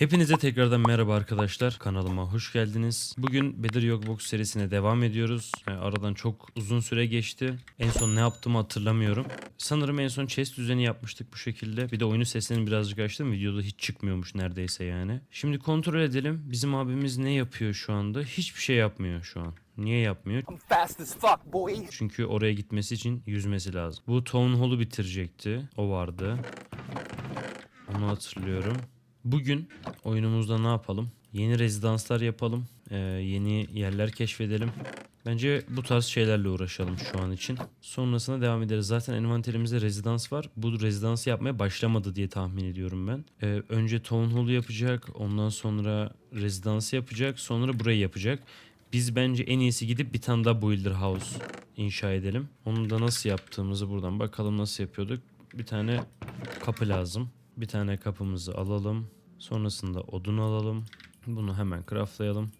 Hepinize tekrardan merhaba arkadaşlar. Kanalıma hoş geldiniz. Bugün Bedir Yogbox serisine devam ediyoruz. Yani aradan çok uzun süre geçti. En son ne yaptığımı hatırlamıyorum. Sanırım en son chest düzeni yapmıştık bu şekilde. Bir de oyunu sesini birazcık açtım. Videoda hiç çıkmıyormuş neredeyse yani. Şimdi kontrol edelim. Bizim abimiz ne yapıyor şu anda? Hiçbir şey yapmıyor şu an. Niye yapmıyor? Fuck. Çünkü oraya gitmesi için yüzmesi lazım. Bu Town Hall'u bitirecekti. O vardı. Onu hatırlıyorum. Bugün oyunumuzda ne yapalım? Yeni rezidanslar yapalım. Ee, yeni yerler keşfedelim. Bence bu tarz şeylerle uğraşalım şu an için. Sonrasında devam ederiz. Zaten envanterimizde rezidans var. Bu rezidansı yapmaya başlamadı diye tahmin ediyorum ben. Ee, önce Town Hall'u yapacak. Ondan sonra rezidansı yapacak. Sonra burayı yapacak. Biz bence en iyisi gidip bir tane daha Builder House inşa edelim. Onu da nasıl yaptığımızı buradan bakalım nasıl yapıyorduk. Bir tane kapı lazım. Bir tane kapımızı alalım. Sonrasında odun alalım. Bunu hemen craftlayalım.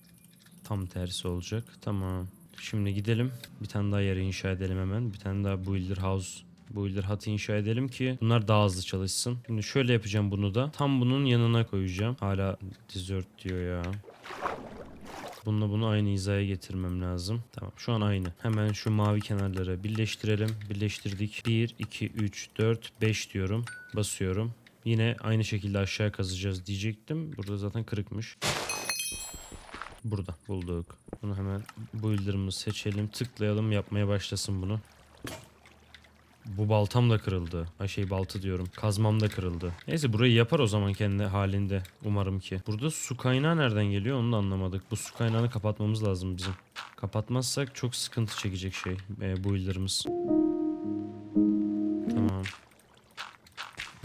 Tam tersi olacak. Tamam. Şimdi gidelim. Bir tane daha yer inşa edelim hemen. Bir tane daha Builder House Builder Hut inşa edelim ki bunlar daha hızlı çalışsın. Şimdi şöyle yapacağım bunu da. Tam bunun yanına koyacağım. Hala dessert diyor ya. Bununla bunu aynı hizaya getirmem lazım. Tamam şu an aynı. Hemen şu mavi kenarları birleştirelim. Birleştirdik. 1, 2, 3, 4, 5 diyorum. Basıyorum. Yine aynı şekilde aşağı kazacağız diyecektim. Burada zaten kırıkmış. Burada bulduk. Bunu hemen builder'ımızı seçelim. Tıklayalım yapmaya başlasın bunu. Bu baltam da kırıldı. Ay şey baltı diyorum. Kazmam da kırıldı. Neyse burayı yapar o zaman kendi halinde. Umarım ki. Burada su kaynağı nereden geliyor onu da anlamadık. Bu su kaynağını kapatmamız lazım bizim. Kapatmazsak çok sıkıntı çekecek şey. E, builder'ımız. Tamam.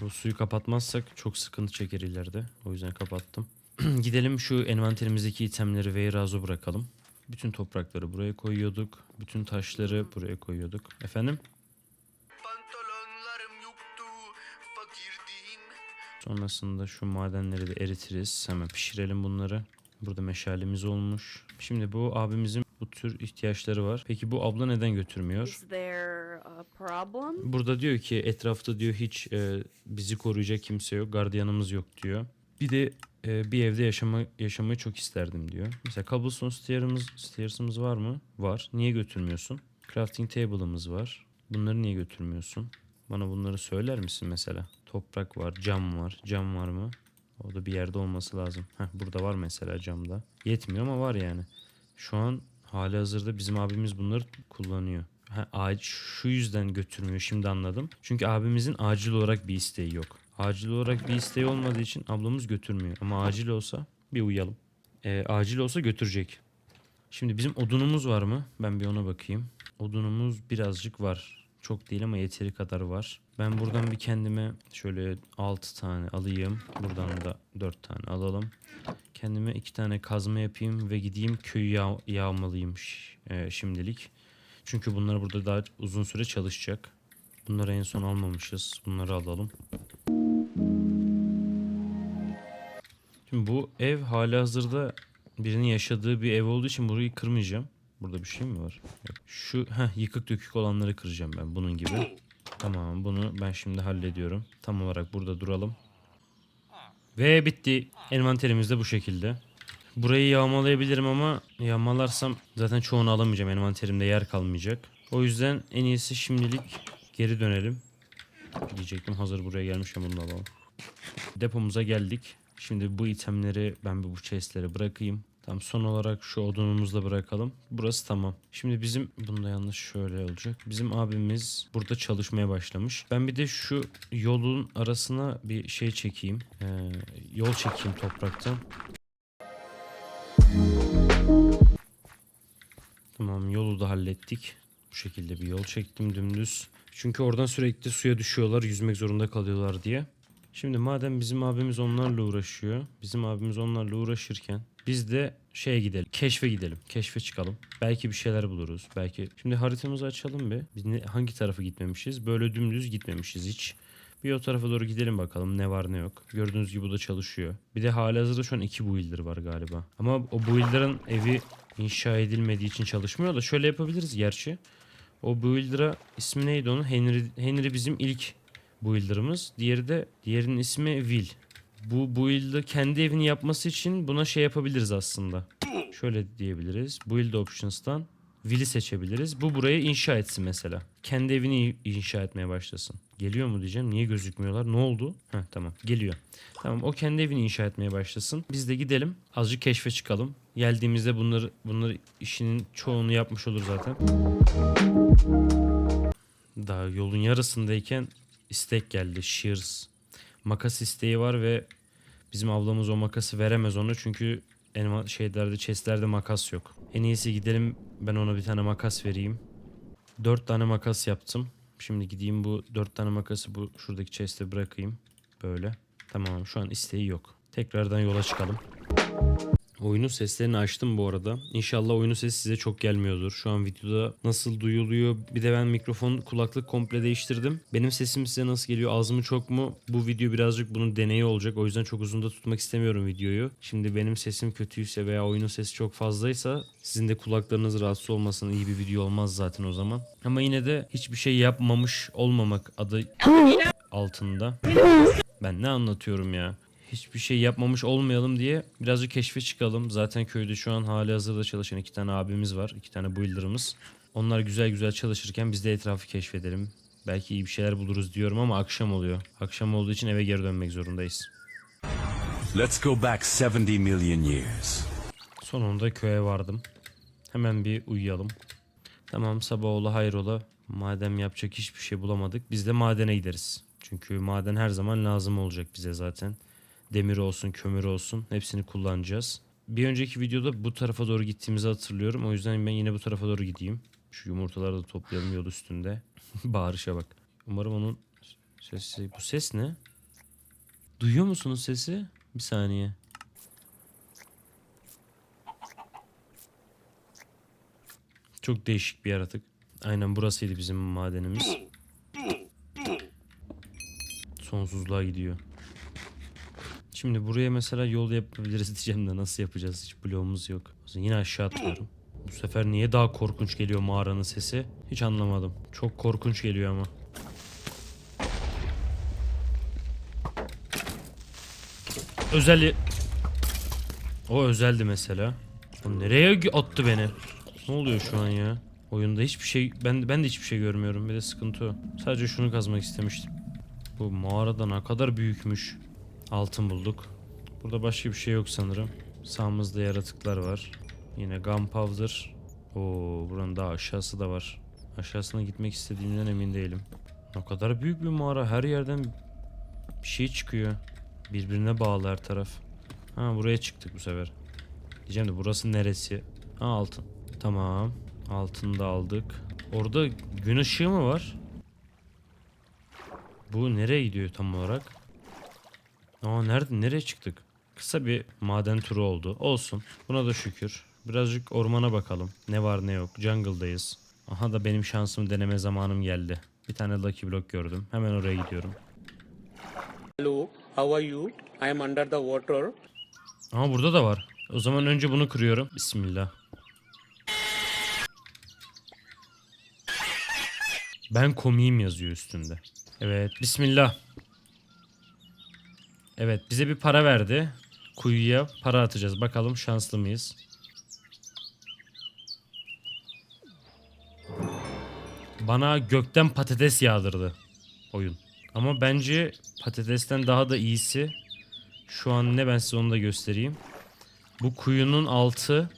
Bu suyu kapatmazsak çok sıkıntı çeker ileride. O yüzden kapattım. Gidelim şu envanterimizdeki itemleri Veyraz'a bırakalım. Bütün toprakları buraya koyuyorduk. Bütün taşları buraya koyuyorduk. Efendim? Pantolonlarım yoktu, fakirdim. Sonrasında şu madenleri de eritiriz. Hemen pişirelim bunları. Burada meşalemiz olmuş. Şimdi bu abimizin bu tür ihtiyaçları var. Peki bu abla neden götürmüyor? Problem? Burada diyor ki etrafta diyor hiç e, bizi koruyacak kimse yok. Gardiyanımız yok diyor. Bir de e, bir evde yaşama, yaşamayı çok isterdim diyor. Mesela cobblestone stairs'ımız, stairs'ımız var mı? Var. Niye götürmüyorsun? Crafting table'ımız var. Bunları niye götürmüyorsun? Bana bunları söyler misin mesela? Toprak var, cam var. Cam var mı? O da bir yerde olması lazım. Heh, burada var mesela camda. Yetmiyor ama var yani. Şu an hali hazırda bizim abimiz bunları kullanıyor. Ha, şu yüzden götürmüyor şimdi anladım. Çünkü abimizin acil olarak bir isteği yok. Acil olarak bir isteği olmadığı için ablamız götürmüyor. Ama acil olsa bir uyalım. Ee, acil olsa götürecek. Şimdi bizim odunumuz var mı? Ben bir ona bakayım. Odunumuz birazcık var. Çok değil ama yeteri kadar var. Ben buradan bir kendime şöyle 6 tane alayım. Buradan da 4 tane alalım. Kendime 2 tane kazma yapayım ve gideyim köyü yağ yağmalıyım ş- e, şimdilik. Çünkü bunlar burada daha uzun süre çalışacak. Bunları en son almamışız. Bunları alalım. Şimdi bu ev hali hazırda birinin yaşadığı bir ev olduğu için burayı kırmayacağım. Burada bir şey mi var? Şu heh, yıkık dökük olanları kıracağım ben bunun gibi. Tamam bunu ben şimdi hallediyorum. Tam olarak burada duralım. Ve bitti. Envanterimiz de bu şekilde. Burayı yağmalayabilirim ama yağmalarsam zaten çoğunu alamayacağım. Envanterimde yer kalmayacak. O yüzden en iyisi şimdilik geri dönelim. Diyecektim hazır buraya gelmişken bunu alalım. Depomuza geldik. Şimdi bu itemleri ben bir bu chestlere bırakayım. Tam son olarak şu odunumuzu da bırakalım. Burası tamam. Şimdi bizim bunda yanlış şöyle olacak. Bizim abimiz burada çalışmaya başlamış. Ben bir de şu yolun arasına bir şey çekeyim. Ee, yol çekeyim topraktan. Tamam yolu da hallettik. Bu şekilde bir yol çektim dümdüz. Çünkü oradan sürekli suya düşüyorlar, yüzmek zorunda kalıyorlar diye. Şimdi madem bizim abimiz onlarla uğraşıyor. Bizim abimiz onlarla uğraşırken biz de şeye gidelim. Keşfe gidelim. Keşfe çıkalım. Belki bir şeyler buluruz. Belki şimdi haritamızı açalım bir. Biz ne, hangi tarafa gitmemişiz? Böyle dümdüz gitmemişiz hiç. Bir o tarafa doğru gidelim bakalım ne var ne yok. Gördüğünüz gibi bu da çalışıyor. Bir de halihazırda şu an iki builder var galiba. Ama o builder'ın evi inşa edilmediği için çalışmıyor da şöyle yapabiliriz gerçi. O builder'a ismi neydi onun? Henry, Henry bizim ilk builder'ımız. Diğeri de diğerinin ismi Will. Bu build'ı kendi evini yapması için buna şey yapabiliriz aslında. Şöyle diyebiliriz. Build options'tan Will'i seçebiliriz. Bu burayı inşa etsin mesela. Kendi evini inşa etmeye başlasın. Geliyor mu diyeceğim. Niye gözükmüyorlar? Ne oldu? Heh tamam. Geliyor. Tamam o kendi evini inşa etmeye başlasın. Biz de gidelim. Azıcık keşfe çıkalım. Geldiğimizde bunları bunları işinin çoğunu yapmış olur zaten. Daha yolun yarısındayken istek geldi. Shears. Makas isteği var ve bizim ablamız o makası veremez ona çünkü elma şeylerde chestlerde makas yok. En iyisi gidelim ben ona bir tane makas vereyim. Dört tane makas yaptım. Şimdi gideyim bu dört tane makası bu şuradaki chest'e bırakayım. Böyle. Tamam şu an isteği yok. Tekrardan yola çıkalım. Oyunun seslerini açtım bu arada. İnşallah oyunun sesi size çok gelmiyordur. Şu an videoda nasıl duyuluyor? Bir de ben mikrofon kulaklık komple değiştirdim. Benim sesim size nasıl geliyor? Az mı çok mu? Bu video birazcık bunun deneyi olacak. O yüzden çok uzun da tutmak istemiyorum videoyu. Şimdi benim sesim kötüyse veya oyunun sesi çok fazlaysa sizin de kulaklarınız rahatsız olmasın. iyi bir video olmaz zaten o zaman. Ama yine de hiçbir şey yapmamış olmamak adı altında. Ben ne anlatıyorum ya? Hiçbir şey yapmamış olmayalım diye birazcık keşfe çıkalım. Zaten köyde şu an hali hazırda çalışan iki tane abimiz var. iki tane builder'ımız. Onlar güzel güzel çalışırken biz de etrafı keşfedelim. Belki iyi bir şeyler buluruz diyorum ama akşam oluyor. Akşam olduğu için eve geri dönmek zorundayız. Let's go back 70 million years. Sonunda köye vardım. Hemen bir uyuyalım. Tamam sabah ola hayrola. Madem yapacak hiçbir şey bulamadık biz de madene gideriz. Çünkü maden her zaman lazım olacak bize zaten. Demir olsun, kömür olsun hepsini kullanacağız. Bir önceki videoda bu tarafa doğru gittiğimizi hatırlıyorum. O yüzden ben yine bu tarafa doğru gideyim. Şu yumurtaları da toplayalım yol üstünde. Bağırışa bak. Umarım onun sesi... Bu ses ne? Duyuyor musunuz sesi? Bir saniye. Çok değişik bir yaratık. Aynen burasıydı bizim madenimiz. Sonsuzluğa gidiyor. Şimdi buraya mesela yol yapabiliriz diyeceğim de nasıl yapacağız? Hiç bloğumuz yok. Yine aşağı atlıyorum. Bu sefer niye daha korkunç geliyor mağaranın sesi? Hiç anlamadım. Çok korkunç geliyor ama. Özel... O özeldi mesela. O nereye attı beni? Ne oluyor şu an ya? Oyunda hiçbir şey ben ben de hiçbir şey görmüyorum. Bir de sıkıntı o. Sadece şunu kazmak istemiştim. Bu mağarada ne kadar büyükmüş. Altın bulduk. Burada başka bir şey yok sanırım. Sağımızda yaratıklar var. Yine gunpowder. Oo, buranın daha aşağısı da var. Aşağısına gitmek istediğimden emin değilim. Ne kadar büyük bir mağara. Her yerden bir şey çıkıyor. Birbirine bağlı her taraf. Ha buraya çıktık bu sefer. Diyeceğim de burası neresi? Ha altın. Tamam. Altını da aldık. Orada gün ışığı mı var? Bu nereye gidiyor tam olarak? Aa nerede nereye çıktık? Kısa bir maden turu oldu. Olsun. Buna da şükür. Birazcık ormana bakalım. Ne var ne yok. Jungle'dayız. Aha da benim şansımı deneme zamanım geldi. Bir tane Lucky Block gördüm. Hemen oraya gidiyorum. Hello, how are you? I am under the water. Ama burada da var. O zaman önce bunu kırıyorum. Bismillah. Ben komiyim yazıyor üstünde. Evet. Bismillah. Evet. Bize bir para verdi. Kuyuya para atacağız. Bakalım şanslı mıyız? Bana gökten patates yağdırdı oyun. Ama bence patatesten daha da iyisi şu an ne ben size onu da göstereyim. Bu kuyunun altı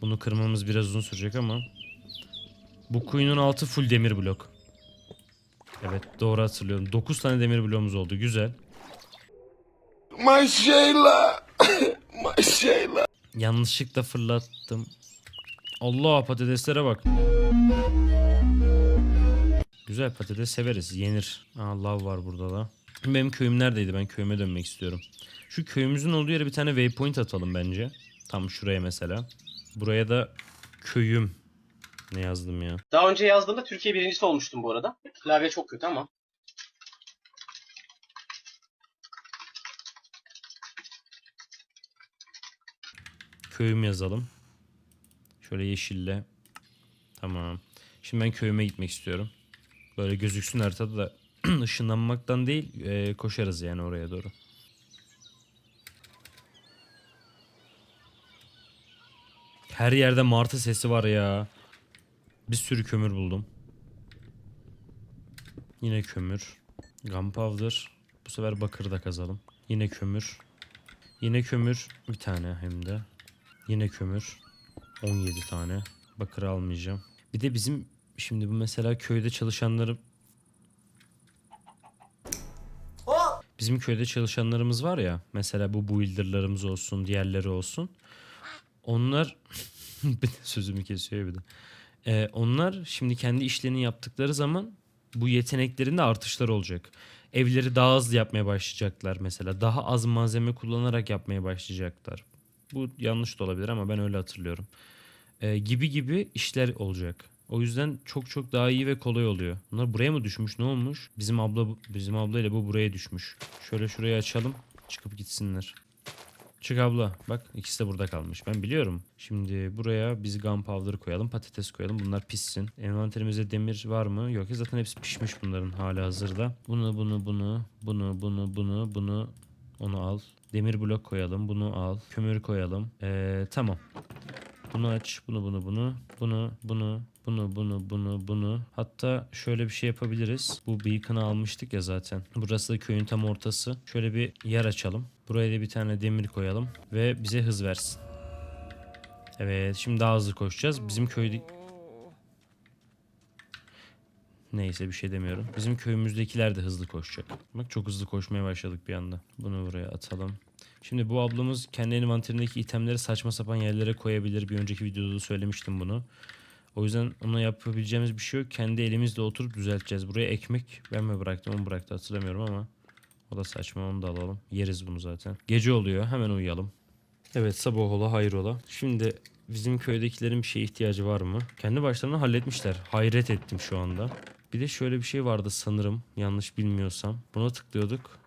bunu kırmamız biraz uzun sürecek ama bu kuyunun altı full demir blok. Evet doğru hatırlıyorum. 9 tane demir bloğumuz oldu. Güzel. My Sheila! My Sheila! Yanlışlıkla fırlattım. Allah patateslere bak. Güzel patates severiz. Yenir. Aa lav var burada da. Benim köyüm neredeydi? Ben köyüme dönmek istiyorum. Şu köyümüzün olduğu yere bir tane waypoint atalım bence. Tam şuraya mesela. Buraya da köyüm. Ne yazdım ya? Daha önce yazdığımda Türkiye birincisi olmuştum bu arada. Klavye çok kötü ama. köyüm yazalım. Şöyle yeşille. Tamam. Şimdi ben köyüme gitmek istiyorum. Böyle gözüksün haritada da ışınlanmaktan değil e, koşarız yani oraya doğru. Her yerde martı sesi var ya. Bir sürü kömür buldum. Yine kömür. Gunpowder. Bu sefer bakır da kazalım. Yine kömür. Yine kömür. Bir tane hem de. Yine kömür. 17 tane. Bakır almayacağım. Bir de bizim şimdi bu mesela köyde çalışanları Bizim köyde çalışanlarımız var ya. Mesela bu builderlarımız olsun, diğerleri olsun. Onlar bir de sözümü kesiyor bir de. Ee, onlar şimdi kendi işlerini yaptıkları zaman bu yeteneklerinde artışlar olacak. Evleri daha hızlı yapmaya başlayacaklar mesela. Daha az malzeme kullanarak yapmaya başlayacaklar. Bu yanlış da olabilir ama ben öyle hatırlıyorum. Ee, gibi gibi işler olacak. O yüzden çok çok daha iyi ve kolay oluyor. Bunlar buraya mı düşmüş? Ne olmuş? Bizim abla bizim abla ile bu buraya düşmüş. Şöyle şurayı açalım. Çıkıp gitsinler. Çık abla. Bak ikisi de burada kalmış. Ben biliyorum. Şimdi buraya biz gunpowder koyalım. Patates koyalım. Bunlar pişsin. Envanterimizde demir var mı? Yok ya zaten hepsi pişmiş bunların hali hazırda. Bunu bunu bunu bunu bunu bunu bunu onu al. Demir blok koyalım. Bunu al. Kömür koyalım. Ee, tamam. Bunu aç. Bunu bunu bunu. Bunu bunu bunu bunu bunu bunu. Hatta şöyle bir şey yapabiliriz. Bu beacon'ı almıştık ya zaten. Burası da köyün tam ortası. Şöyle bir yer açalım. Buraya da bir tane demir koyalım ve bize hız versin. Evet, şimdi daha hızlı koşacağız. Bizim köyde Neyse bir şey demiyorum. Bizim köyümüzdekiler de hızlı koşacak. Bak çok hızlı koşmaya başladık bir anda. Bunu buraya atalım. Şimdi bu ablamız kendi envanterindeki itemleri saçma sapan yerlere koyabilir. Bir önceki videoda da söylemiştim bunu. O yüzden ona yapabileceğimiz bir şey yok. Kendi elimizle oturup düzelteceğiz. Buraya ekmek ben mi bıraktım onu bıraktı hatırlamıyorum ama. O da saçma onu da alalım. Yeriz bunu zaten. Gece oluyor hemen uyuyalım. Evet sabah ola hayrola. Şimdi bizim köydekilerin bir şeye ihtiyacı var mı? Kendi başlarına halletmişler. Hayret ettim şu anda. Bir de şöyle bir şey vardı sanırım. Yanlış bilmiyorsam. Buna tıklıyorduk.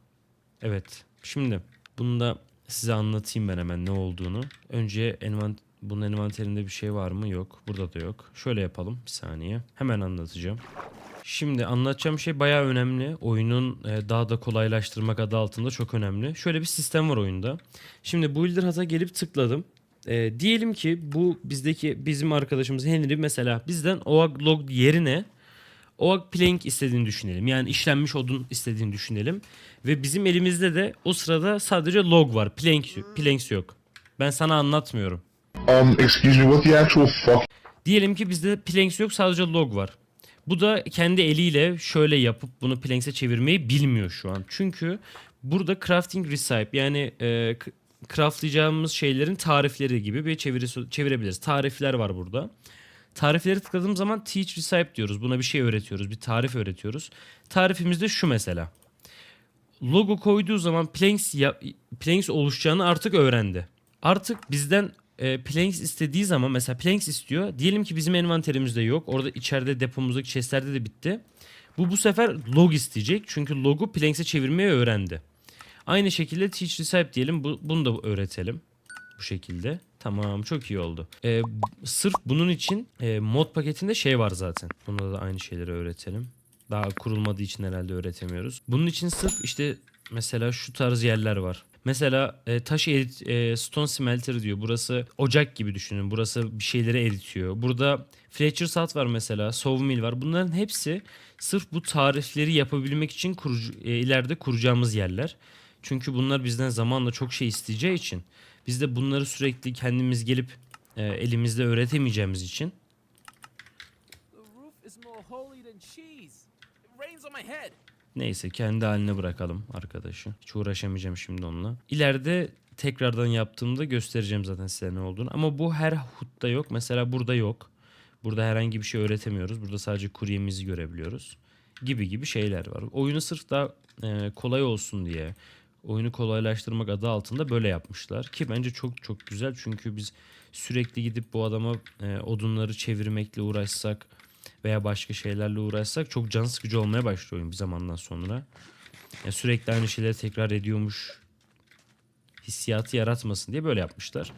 Evet. Şimdi bunu da size anlatayım ben hemen ne olduğunu. Önce envant bunun envanterinde bir şey var mı? Yok. Burada da yok. Şöyle yapalım. Bir saniye. Hemen anlatacağım. Şimdi anlatacağım şey bayağı önemli. Oyunun e, daha da kolaylaştırmak adı altında çok önemli. Şöyle bir sistem var oyunda. Şimdi Builder Hut'a gelip tıkladım. E, diyelim ki bu bizdeki bizim arkadaşımız Henry mesela bizden OAG yerine OAG plank istediğini düşünelim. Yani işlenmiş odun istediğini düşünelim. Ve bizim elimizde de o sırada sadece log var. Plank, planks yok. Ben sana anlatmıyorum. Um, excuse me, what the actual fuck? Diyelim ki bizde planks yok sadece log var. Bu da kendi eliyle şöyle yapıp bunu planks'e çevirmeyi bilmiyor şu an. Çünkü burada crafting recipe yani e, craftlayacağımız şeylerin tarifleri gibi bir çeviri çevirebiliriz. Tarifler var burada. Tarifleri tıkladığım zaman teach recipe diyoruz. Buna bir şey öğretiyoruz. Bir tarif öğretiyoruz. Tarifimiz de şu mesela. Logo koyduğu zaman planks, ya, planks oluşacağını artık öğrendi. Artık bizden e, planks istediği zaman mesela planks istiyor. Diyelim ki bizim envanterimizde yok. Orada içeride depomuzdaki chestlerde de bitti. Bu bu sefer log isteyecek. Çünkü logu planks'e çevirmeyi öğrendi. Aynı şekilde teach recipe diyelim. Bu, bunu da öğretelim. Bu şekilde. Tamam çok iyi oldu. E, b- sırf bunun için e, mod paketinde şey var zaten. Bunda da aynı şeyleri öğretelim. Daha kurulmadığı için herhalde öğretemiyoruz. Bunun için sırf işte mesela şu tarz yerler var. Mesela e, taş erit, e, stone smelter diyor. Burası ocak gibi düşünün. Burası bir şeyleri eritiyor. Burada Fletcher Salt var mesela. Sawmill var. Bunların hepsi sırf bu tarifleri yapabilmek için kurucu, e, ileride kuracağımız yerler. Çünkü bunlar bizden zamanla çok şey isteyeceği için biz de bunları sürekli kendimiz gelip e, elimizde öğretemeyeceğimiz için. Neyse kendi haline bırakalım arkadaşı. Hiç uğraşamayacağım şimdi onunla. İleride tekrardan yaptığımda göstereceğim zaten size ne olduğunu. Ama bu her hutta yok. Mesela burada yok. Burada herhangi bir şey öğretemiyoruz. Burada sadece kuryemizi görebiliyoruz. Gibi gibi şeyler var. Oyunu sırf daha e, kolay olsun diye, oyunu kolaylaştırmak adı altında böyle yapmışlar. Ki bence çok çok güzel. Çünkü biz sürekli gidip bu adama e, odunları çevirmekle uğraşsak veya başka şeylerle uğraşsak çok can sıkıcı olmaya başlıyor oyun bir zamandan sonra. Yani sürekli aynı şeyleri tekrar ediyormuş hissiyatı yaratmasın diye böyle yapmışlar.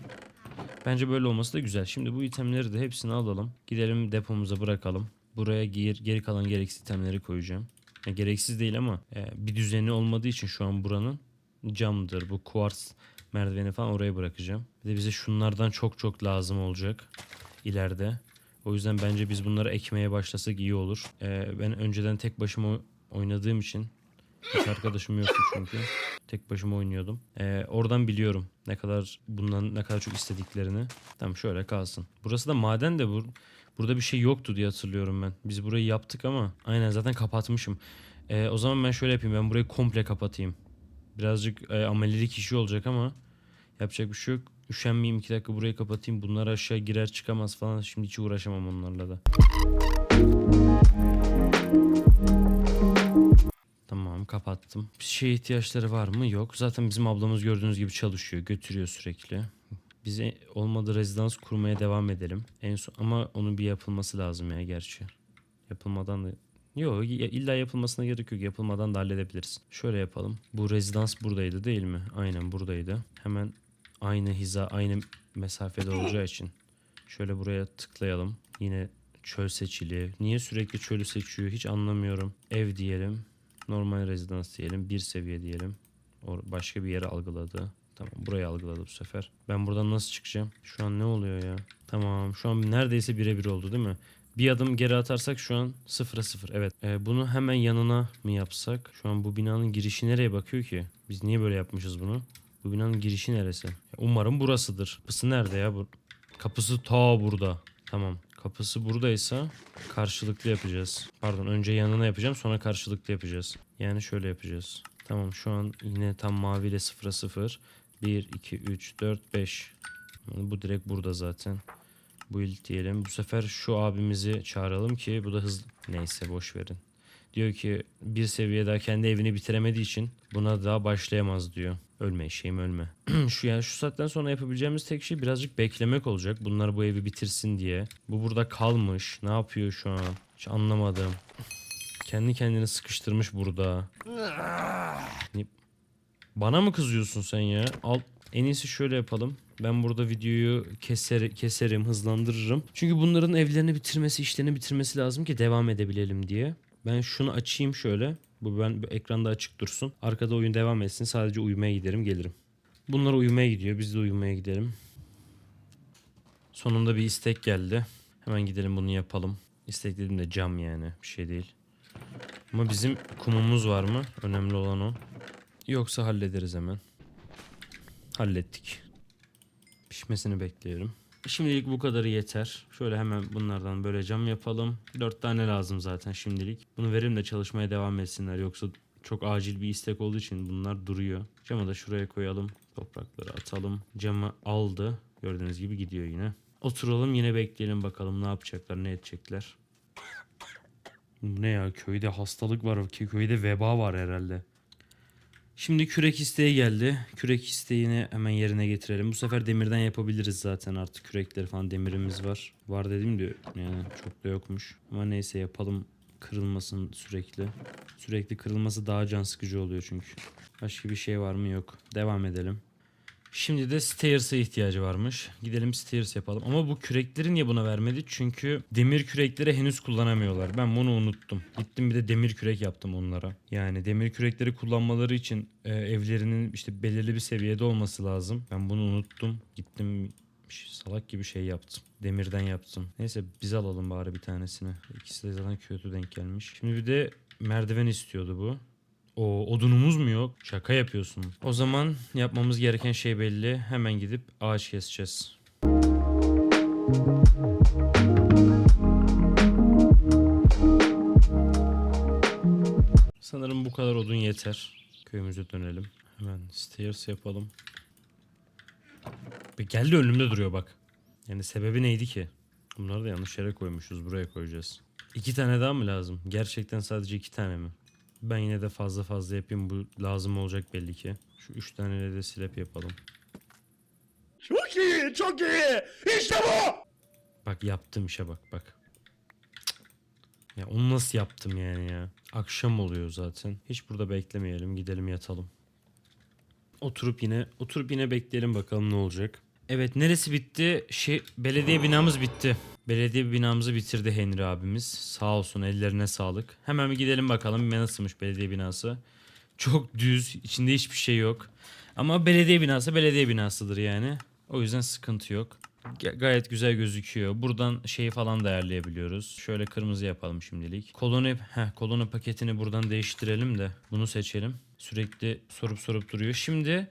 Bence böyle olması da güzel. Şimdi bu itemleri de hepsini alalım. Gidelim depomuza bırakalım. Buraya geri, geri kalan gereksiz itemleri koyacağım. Ya gereksiz değil ama e, bir düzeni olmadığı için şu an buranın camdır, bu quartz Merdiveni falan oraya bırakacağım. Bir de bize şunlardan çok çok lazım olacak ileride. O yüzden bence biz bunları ekmeye başlasak iyi olur. Ee, ben önceden tek başıma oynadığım için hiç arkadaşım yoktu çünkü. Tek başıma oynuyordum. Ee, oradan biliyorum ne kadar bundan ne kadar çok istediklerini. Tamam şöyle kalsın. Burası da maden de bu. Burada bir şey yoktu diye hatırlıyorum ben. Biz burayı yaptık ama aynen zaten kapatmışım. Ee, o zaman ben şöyle yapayım. Ben burayı komple kapatayım. Birazcık e, amelilik işi olacak ama yapacak bir şey yok. Üşenmeyeyim iki dakika burayı kapatayım. Bunlar aşağı girer çıkamaz falan. Şimdi hiç uğraşamam onlarla da. Tamam kapattım. Bir şeye ihtiyaçları var mı? Yok. Zaten bizim ablamız gördüğünüz gibi çalışıyor. Götürüyor sürekli. Bize olmadı rezidans kurmaya devam edelim. En son ama onun bir yapılması lazım ya gerçi. Yapılmadan da Yok illa yapılmasına gerek yok. Yapılmadan da halledebiliriz. Şöyle yapalım. Bu rezidans buradaydı değil mi? Aynen buradaydı. Hemen aynı hiza, aynı mesafede olacağı için. Şöyle buraya tıklayalım. Yine çöl seçili. Niye sürekli çölü seçiyor hiç anlamıyorum. Ev diyelim. Normal rezidans diyelim. Bir seviye diyelim. O başka bir yere algıladı. Tamam burayı algıladı bu sefer. Ben buradan nasıl çıkacağım? Şu an ne oluyor ya? Tamam şu an neredeyse birebir oldu değil mi? Bir adım geri atarsak şu an sıfıra sıfır. Evet. Ee, bunu hemen yanına mı yapsak? Şu an bu binanın girişi nereye bakıyor ki? Biz niye böyle yapmışız bunu? Bu binanın girişi neresi? Umarım burasıdır. Kapısı nerede ya? Bu... Kapısı ta burada. Tamam. Kapısı buradaysa karşılıklı yapacağız. Pardon önce yanına yapacağım sonra karşılıklı yapacağız. Yani şöyle yapacağız. Tamam şu an yine tam maviyle sıfıra sıfır. 1, 2, 3, 4, 5. Bu direkt burada zaten. Build diyelim. Bu sefer şu abimizi çağıralım ki bu da hızlı. Neyse boş verin. Diyor ki bir seviye daha kendi evini bitiremediği için buna daha başlayamaz diyor. Ölme şeyim ölme. şu yani şu saatten sonra yapabileceğimiz tek şey birazcık beklemek olacak. Bunlar bu evi bitirsin diye. Bu burada kalmış. Ne yapıyor şu an? Hiç anlamadım. Kendi kendini sıkıştırmış burada. Bana mı kızıyorsun sen ya? Al en iyisi şöyle yapalım. Ben burada videoyu keser, keserim, hızlandırırım. Çünkü bunların evlerini bitirmesi, işlerini bitirmesi lazım ki devam edebilelim diye. Ben şunu açayım şöyle. Bu ben bu ekranda açık dursun. Arkada oyun devam etsin. Sadece uyumaya giderim, gelirim. Bunlar uyumaya gidiyor. Biz de uyumaya gidelim. Sonunda bir istek geldi. Hemen gidelim bunu yapalım. İstek dedim de cam yani. Bir şey değil. Ama bizim kumumuz var mı? Önemli olan o. Yoksa hallederiz hemen. Hallettik. Pişmesini bekleyelim. Şimdilik bu kadarı yeter. Şöyle hemen bunlardan böyle cam yapalım. 4 tane lazım zaten şimdilik. Bunu verim de çalışmaya devam etsinler. Yoksa çok acil bir istek olduğu için bunlar duruyor. Camı da şuraya koyalım. Toprakları atalım. Camı aldı. Gördüğünüz gibi gidiyor yine. Oturalım yine bekleyelim bakalım ne yapacaklar ne edecekler. Ne ya köyde hastalık var. Köyde veba var herhalde. Şimdi kürek isteği geldi. Kürek isteğini hemen yerine getirelim. Bu sefer demirden yapabiliriz zaten artık kürekleri falan demirimiz var. Var dedim diyor. Yani çok da yokmuş. Ama neyse yapalım. Kırılmasın sürekli. Sürekli kırılması daha can sıkıcı oluyor çünkü. Başka bir şey var mı yok. Devam edelim. Şimdi de stairs'a ihtiyacı varmış. Gidelim stairs yapalım. Ama bu kürekleri niye buna vermedi? Çünkü demir kürekleri henüz kullanamıyorlar. Ben bunu unuttum. Gittim bir de demir kürek yaptım onlara. Yani demir kürekleri kullanmaları için e, evlerinin işte belirli bir seviyede olması lazım. Ben bunu unuttum. Gittim şey- salak gibi şey yaptım. Demirden yaptım. Neyse biz alalım bari bir tanesini. İkisi de zaten kötü denk gelmiş. Şimdi bir de merdiven istiyordu bu. O odunumuz mu yok? Şaka yapıyorsun. O zaman yapmamız gereken şey belli. Hemen gidip ağaç keseceğiz. Sanırım bu kadar odun yeter. Köyümüze dönelim. Hemen stairs yapalım. Ve geldi önümde duruyor bak. Yani sebebi neydi ki? Bunları da yanlış yere koymuşuz. Buraya koyacağız. İki tane daha mı lazım? Gerçekten sadece iki tane mi? Ben yine de fazla fazla yapayım. Bu lazım olacak belli ki. Şu üç taneyle de slap yapalım. Çok iyi, çok iyi. İşte bu. Bak yaptım işe bak bak. Ya onu nasıl yaptım yani ya? Akşam oluyor zaten. Hiç burada beklemeyelim. Gidelim yatalım. Oturup yine oturup yine bekleyelim bakalım ne olacak. Evet neresi bitti? Şey belediye binamız bitti. Belediye binamızı bitirdi Henry abimiz. Sağ olsun ellerine sağlık. Hemen bir gidelim bakalım nasılmış belediye binası. Çok düz, içinde hiçbir şey yok. Ama belediye binası belediye binasıdır yani. O yüzden sıkıntı yok. Ga- gayet güzel gözüküyor. Buradan şeyi falan da ayarlayabiliyoruz. Şöyle kırmızı yapalım şimdilik. Koloni, heh, koloni paketini buradan değiştirelim de bunu seçelim. Sürekli sorup sorup duruyor. Şimdi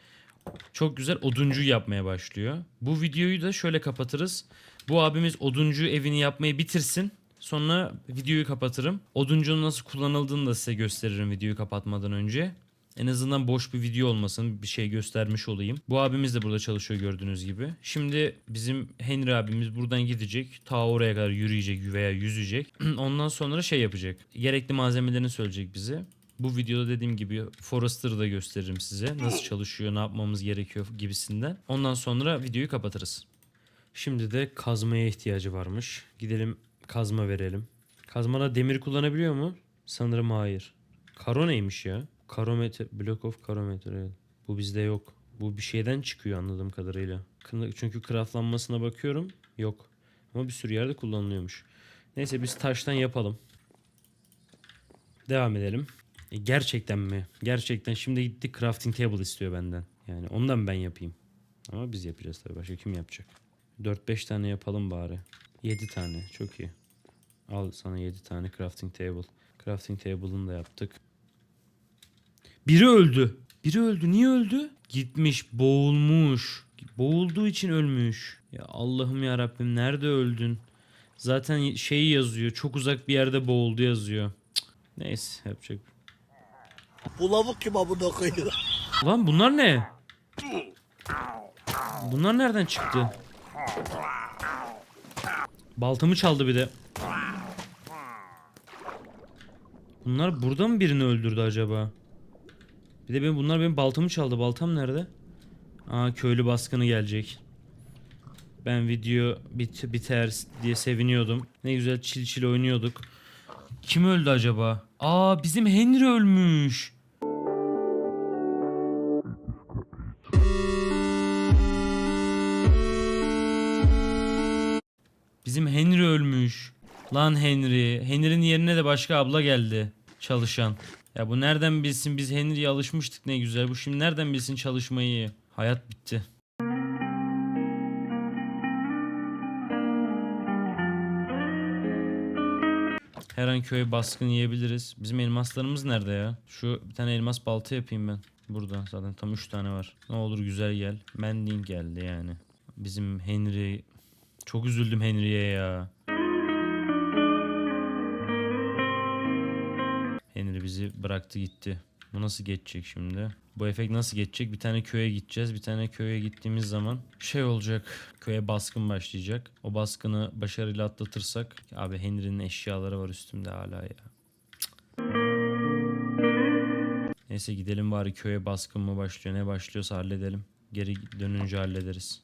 çok güzel oduncu yapmaya başlıyor. Bu videoyu da şöyle kapatırız. Bu abimiz oduncu evini yapmayı bitirsin. Sonra videoyu kapatırım. Oduncunun nasıl kullanıldığını da size gösteririm videoyu kapatmadan önce. En azından boş bir video olmasın. Bir şey göstermiş olayım. Bu abimiz de burada çalışıyor gördüğünüz gibi. Şimdi bizim Henry abimiz buradan gidecek. Ta oraya kadar yürüyecek veya yüzecek. Ondan sonra şey yapacak. Gerekli malzemelerini söyleyecek bize. Bu videoda dediğim gibi Forrester'ı da gösteririm size. Nasıl çalışıyor, ne yapmamız gerekiyor gibisinden. Ondan sonra videoyu kapatırız. Şimdi de kazmaya ihtiyacı varmış. Gidelim kazma verelim. Kazmada demir kullanabiliyor mu? Sanırım hayır. Karo neymiş ya? Karometre, block of karometre. Bu bizde yok. Bu bir şeyden çıkıyor anladığım kadarıyla. Çünkü craftlanmasına bakıyorum. Yok. Ama bir sürü yerde kullanılıyormuş. Neyse biz taştan yapalım. Devam edelim. E, gerçekten mi? Gerçekten şimdi gitti crafting table istiyor benden. Yani ondan ben yapayım. Ama biz yapacağız tabii. Başka kim yapacak? 4-5 tane yapalım bari. 7 tane. Çok iyi. Al sana 7 tane crafting table. Crafting table'ını da yaptık. Biri öldü. Biri öldü. Niye öldü? Gitmiş, boğulmuş. Boğulduğu için ölmüş. Ya Allah'ım ya Rabbim nerede öldün? Zaten şeyi yazıyor. Çok uzak bir yerde boğuldu yazıyor. Cık, Neyse yapacak. Bu lavuk kim amına koyuyor? Lan bunlar ne? Bunlar nereden çıktı? Baltamı çaldı bir de. Bunlar burada mı birini öldürdü acaba? Bir de benim, bunlar benim baltamı çaldı. Baltam nerede? Aa köylü baskını gelecek. Ben video bit biter diye seviniyordum. Ne güzel çil çil oynuyorduk. Kim öldü acaba? Aa bizim Henry ölmüş. Bizim Henry ölmüş. Lan Henry. Henry'nin yerine de başka abla geldi. Çalışan. Ya bu nereden bilsin biz Henry'ye alışmıştık ne güzel. Bu şimdi nereden bilsin çalışmayı? Hayat bitti. Her an köye baskın yiyebiliriz. Bizim elmaslarımız nerede ya? Şu bir tane elmas balta yapayım ben. Burada zaten tam 3 tane var. Ne olur güzel gel. Mending geldi yani. Bizim Henry çok üzüldüm Henry'e ya. Henry bizi bıraktı gitti. Bu nasıl geçecek şimdi? Bu efekt nasıl geçecek? Bir tane köye gideceğiz. Bir tane köye gittiğimiz zaman şey olacak. Köye baskın başlayacak. O baskını başarıyla atlatırsak abi Henry'nin eşyaları var üstümde hala ya. Neyse gidelim bari köye baskın mı başlıyor ne başlıyorsa halledelim. Geri dönünce hallederiz.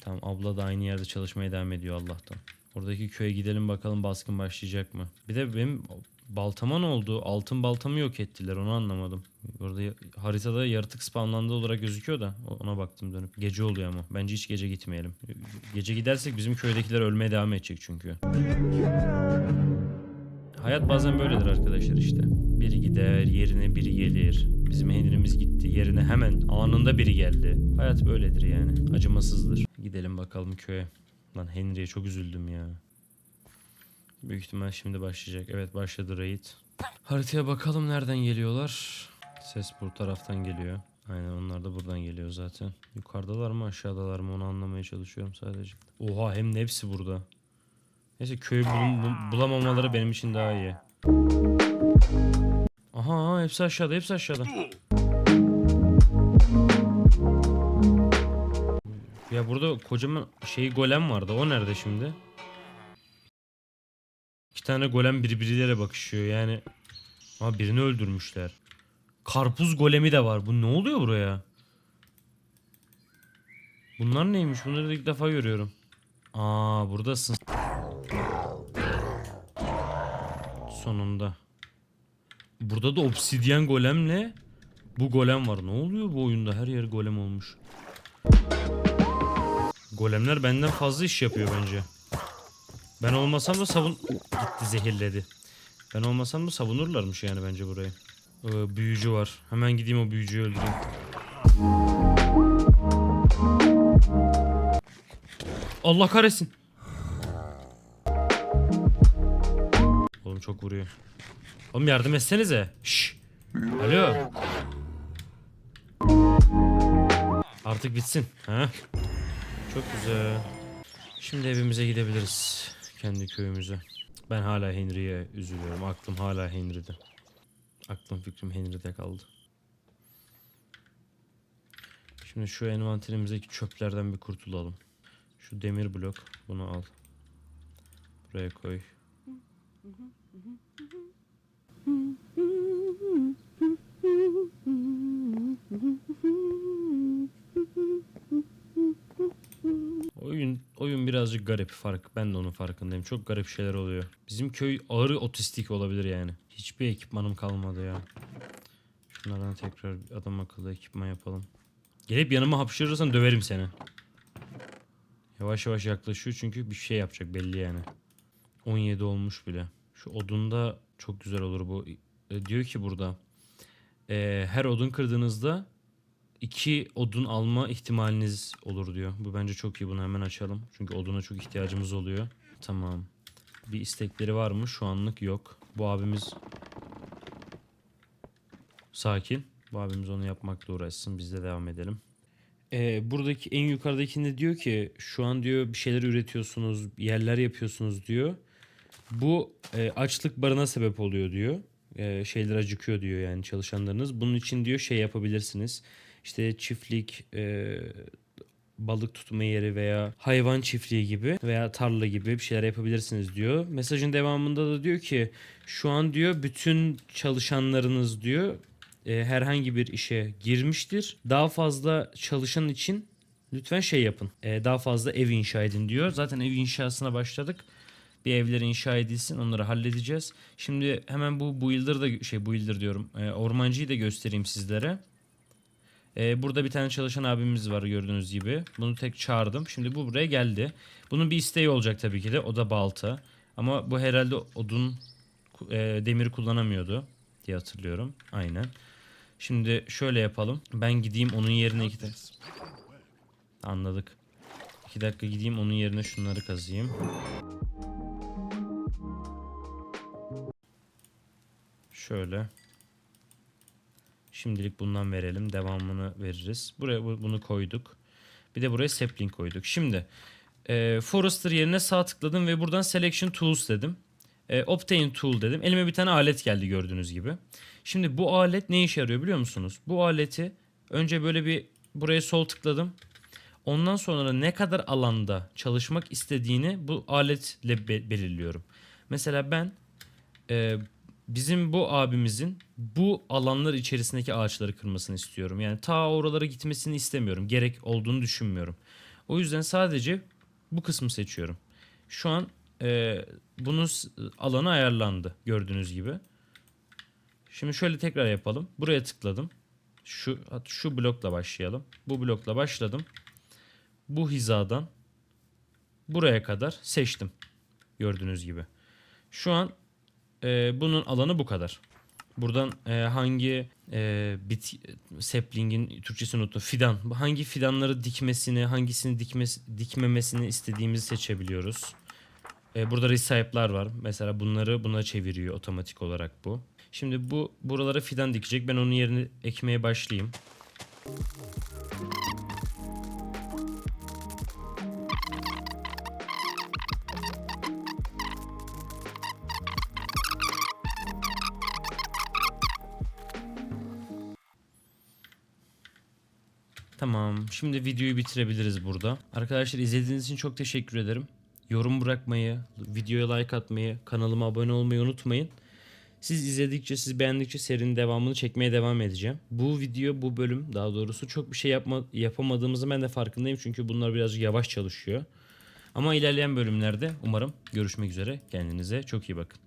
Tamam abla da aynı yerde çalışmaya devam ediyor Allah'tan. Oradaki köye gidelim bakalım baskın başlayacak mı? Bir de benim baltama ne oldu? Altın baltamı yok ettiler onu anlamadım. Orada ya- haritada yaratık spawnlandı olarak gözüküyor da ona baktım dönüp. Gece oluyor ama. Bence hiç gece gitmeyelim. Gece gidersek bizim köydekiler ölmeye devam edecek çünkü. Hayat bazen böyledir arkadaşlar işte. Biri gider, yerine biri gelir. Bizim Henry'miz gitti, yerine hemen anında biri geldi. Hayat böyledir yani. Acımasızdır. Gidelim bakalım köye. Lan Henry'e çok üzüldüm ya. Büyük ihtimal şimdi başlayacak. Evet başladı raid. Haritaya bakalım nereden geliyorlar. Ses bu taraftan geliyor. Aynen onlar da buradan geliyor zaten. Yukarıdalar mı aşağıdalar mı onu anlamaya çalışıyorum sadece. Oha hem de hepsi burada. Neyse köyü bulun- bu- bulamamaları benim için daha iyi. Aha hepsi aşağıda hepsi aşağıda. Ya burada kocaman şey golem vardı. O nerede şimdi? Tane golem birbirleriyle bakışıyor yani. Ama birini öldürmüşler. Karpuz golemi de var. Bu ne oluyor buraya? Bunlar neymiş? Bunları da ilk defa görüyorum. Aa buradasın. Sonunda. Burada da obsidyen golemle bu golem var. Ne oluyor bu oyunda? Her yer golem olmuş. Golemler benden fazla iş yapıyor bence. Ben olmasam da savun... Gitti zehirledi. Ben olmasam da savunurlarmış yani bence burayı. Ee, büyücü var. Hemen gideyim o büyücüyü öldüreyim. Allah kahretsin. Oğlum çok vuruyor. Oğlum yardım etsenize. Şş. Alo. Artık bitsin. Ha? Çok güzel. Şimdi evimize gidebiliriz. Kendi köyümüze. Ben hala Henry'e üzülüyorum. Aklım hala Henry'de. Aklım fikrim Henry'de kaldı. Şimdi şu envanterimizdeki çöplerden bir kurtulalım. Şu demir blok. Bunu al. Buraya koy. Oyun oyun birazcık garip fark. Ben de onun farkındayım. Çok garip şeyler oluyor. Bizim köy ağır otistik olabilir yani. Hiçbir ekipmanım kalmadı ya. Şunlardan tekrar adam akıllı ekipman yapalım. Gelip yanıma hapşırırsan döverim seni. Yavaş yavaş yaklaşıyor çünkü bir şey yapacak belli yani. 17 olmuş bile. Şu odunda çok güzel olur bu. E, diyor ki burada. e, her odun kırdığınızda iki odun alma ihtimaliniz olur diyor. Bu bence çok iyi. Bunu hemen açalım. Çünkü oduna çok ihtiyacımız oluyor. Tamam. Bir istekleri var mı? Şu anlık yok. Bu abimiz sakin. Bu abimiz onu yapmakla uğraşsın. Biz de devam edelim. Ee, buradaki en yukarıdakinde diyor ki şu an diyor bir şeyler üretiyorsunuz, yerler yapıyorsunuz diyor. Bu e, açlık barına sebep oluyor diyor. E, şeyler acıkıyor diyor yani çalışanlarınız. Bunun için diyor şey yapabilirsiniz. İşte çiftlik, e, balık tutma yeri veya hayvan çiftliği gibi veya tarla gibi bir şeyler yapabilirsiniz diyor. Mesajın devamında da diyor ki şu an diyor bütün çalışanlarınız diyor e, herhangi bir işe girmiştir. Daha fazla çalışan için lütfen şey yapın. E, daha fazla ev inşa edin diyor. Zaten ev inşasına başladık. Bir evler inşa edilsin onları halledeceğiz. Şimdi hemen bu builder da şey builder diyorum. E, ormancıyı da göstereyim sizlere. E, burada bir tane çalışan abimiz var gördüğünüz gibi. Bunu tek çağırdım. Şimdi bu buraya geldi. Bunun bir isteği olacak tabii ki de. O da balta. Ama bu herhalde odun e, demir kullanamıyordu diye hatırlıyorum. Aynen. Şimdi şöyle yapalım. Ben gideyim onun yerine iki dakika. Anladık. İki dakika gideyim onun yerine şunları kazıyım. Şöyle. Şimdilik bundan verelim. Devamını veririz. Buraya bu- bunu koyduk. Bir de buraya sapling koyduk. Şimdi e, Forester yerine sağ tıkladım ve buradan Selection Tools dedim. E, Obtain Tool dedim. Elime bir tane alet geldi gördüğünüz gibi. Şimdi bu alet ne işe yarıyor biliyor musunuz? Bu aleti önce böyle bir buraya sol tıkladım. Ondan sonra ne kadar alanda çalışmak istediğini bu aletle be- belirliyorum. Mesela ben e, bizim bu abimizin bu alanlar içerisindeki ağaçları kırmasını istiyorum. Yani ta oralara gitmesini istemiyorum. Gerek olduğunu düşünmüyorum. O yüzden sadece bu kısmı seçiyorum. Şu an e, bunun alanı ayarlandı gördüğünüz gibi. Şimdi şöyle tekrar yapalım. Buraya tıkladım. Şu şu blokla başlayalım. Bu blokla başladım. Bu hizadan buraya kadar seçtim. Gördüğünüz gibi. Şu an e, bunun alanı bu kadar. Buradan e, hangi e, bit sapling'in Türkçesini unuttum. Fidan. Hangi fidanları dikmesini, hangisini dikmesi, dikmemesini istediğimizi seçebiliyoruz. E, burada recipe'lar var. Mesela bunları buna çeviriyor otomatik olarak bu. Şimdi bu buralara fidan dikecek. Ben onun yerini ekmeye başlayayım. Şimdi videoyu bitirebiliriz burada. Arkadaşlar izlediğiniz için çok teşekkür ederim. Yorum bırakmayı, videoya like atmayı, kanalıma abone olmayı unutmayın. Siz izledikçe, siz beğendikçe serinin devamını çekmeye devam edeceğim. Bu video, bu bölüm daha doğrusu çok bir şey yapma, yapamadığımızı ben de farkındayım. Çünkü bunlar birazcık yavaş çalışıyor. Ama ilerleyen bölümlerde umarım görüşmek üzere. Kendinize çok iyi bakın.